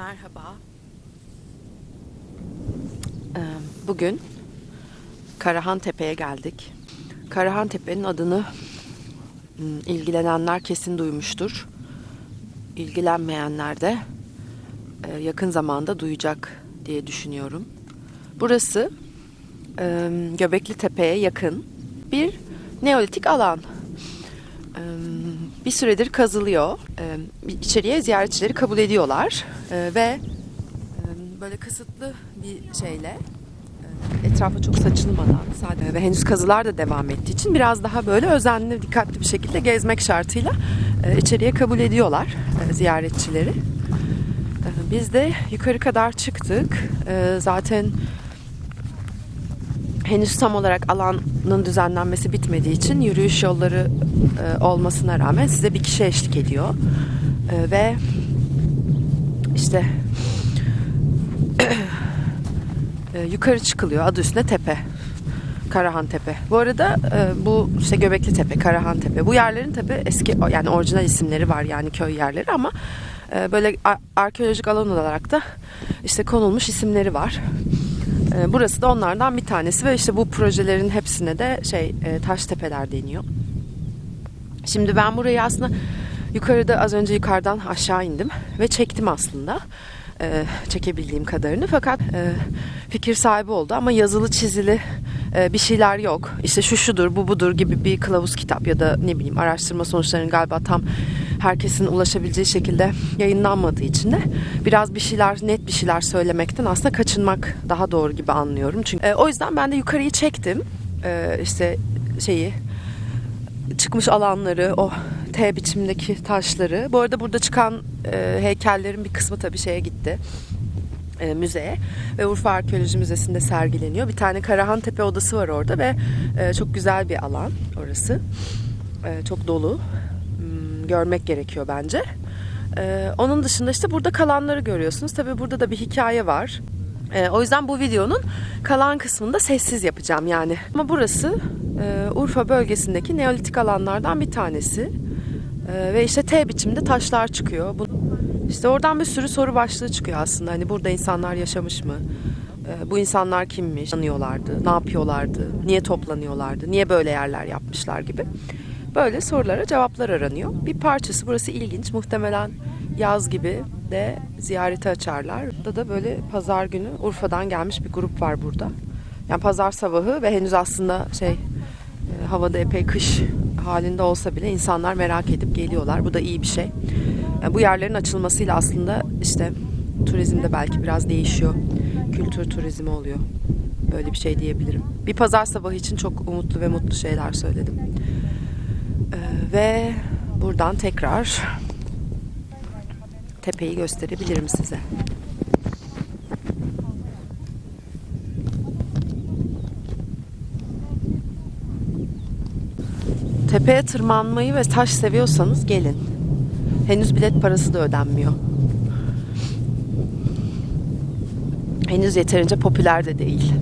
Merhaba. Ee, Bugün Karahan Tepe'ye geldik. Karahan Tepe'nin adını hmm, ilgilenenler kesin duymuştur. İlgilenmeyenler de e, yakın zamanda duyacak diye düşünüyorum. Burası e, Göbekli Tepe'ye yakın bir neolitik alan. Bir süredir kazılıyor. İçeriye ziyaretçileri kabul ediyorlar ve böyle kısıtlı bir şeyle etrafa çok saçılmadan sadece ve henüz kazılar da devam ettiği için biraz daha böyle özenli, dikkatli bir şekilde gezmek şartıyla e, içeriye kabul ediyorlar e, ziyaretçileri. Biz de yukarı kadar çıktık. E, Zaten henüz tam olarak alanın düzenlenmesi bitmediği için yürüyüş yolları e, olmasına rağmen size bir kişi eşlik ediyor. E, ve işte e, yukarı çıkılıyor. Adı üstünde tepe. Karahan Tepe. Bu arada e, bu işte Göbekli Tepe, Karahan Tepe. Bu yerlerin tabi eski yani orijinal isimleri var yani köy yerleri ama e, böyle arkeolojik alan olarak da işte konulmuş isimleri var. E, Burası da onlardan bir tanesi ve işte bu projelerin hepsine de şey e, taş tepeler deniyor. Şimdi ben burayı aslında yukarıda az önce yukarıdan aşağı indim ve çektim aslında e, çekebildiğim kadarını fakat e, fikir sahibi oldu ama yazılı çizili bir şeyler yok. İşte şu şudur bu budur gibi bir kılavuz kitap ya da ne bileyim araştırma sonuçlarının galiba tam herkesin ulaşabileceği şekilde yayınlanmadığı için de biraz bir şeyler net bir şeyler söylemekten aslında kaçınmak daha doğru gibi anlıyorum. Çünkü e, o yüzden ben de yukarıyı çektim. E, işte şeyi çıkmış alanları, o T biçimdeki taşları. Bu arada burada çıkan e, heykellerin bir kısmı tabii şeye gitti. E, müzeye ve Urfa Arkeoloji Müzesi'nde sergileniyor. Bir tane Karahan Tepe odası var orada ve e, çok güzel bir alan orası. E, çok dolu. Görmek gerekiyor bence. E, onun dışında işte burada kalanları görüyorsunuz. Tabii burada da bir hikaye var. E, o yüzden bu videonun kalan kısmını da sessiz yapacağım yani. Ama burası e, Urfa bölgesindeki neolitik alanlardan bir tanesi. E, ve işte T biçimde taşlar çıkıyor. Bu, işte oradan bir sürü soru başlığı çıkıyor aslında. Hani burada insanlar yaşamış mı? E, bu insanlar kimmiş? Anıyorlardı, ne yapıyorlardı? Niye toplanıyorlardı? Niye böyle yerler yapmışlar gibi. Böyle sorulara cevaplar aranıyor. Bir parçası burası ilginç. Muhtemelen yaz gibi de ziyarete açarlar. Burada da böyle pazar günü Urfa'dan gelmiş bir grup var burada. Yani pazar sabahı ve henüz aslında şey e, havada epey kış halinde olsa bile insanlar merak edip geliyorlar. Bu da iyi bir şey. Yani bu yerlerin açılmasıyla aslında işte turizmde belki biraz değişiyor. Kültür turizmi oluyor. Böyle bir şey diyebilirim. Bir pazar sabahı için çok umutlu ve mutlu şeyler söyledim. Ee, ve buradan tekrar tepeyi gösterebilirim size. Tepeye tırmanmayı ve taş seviyorsanız gelin. Henüz bilet parası da ödenmiyor. Henüz yeterince popüler de değil.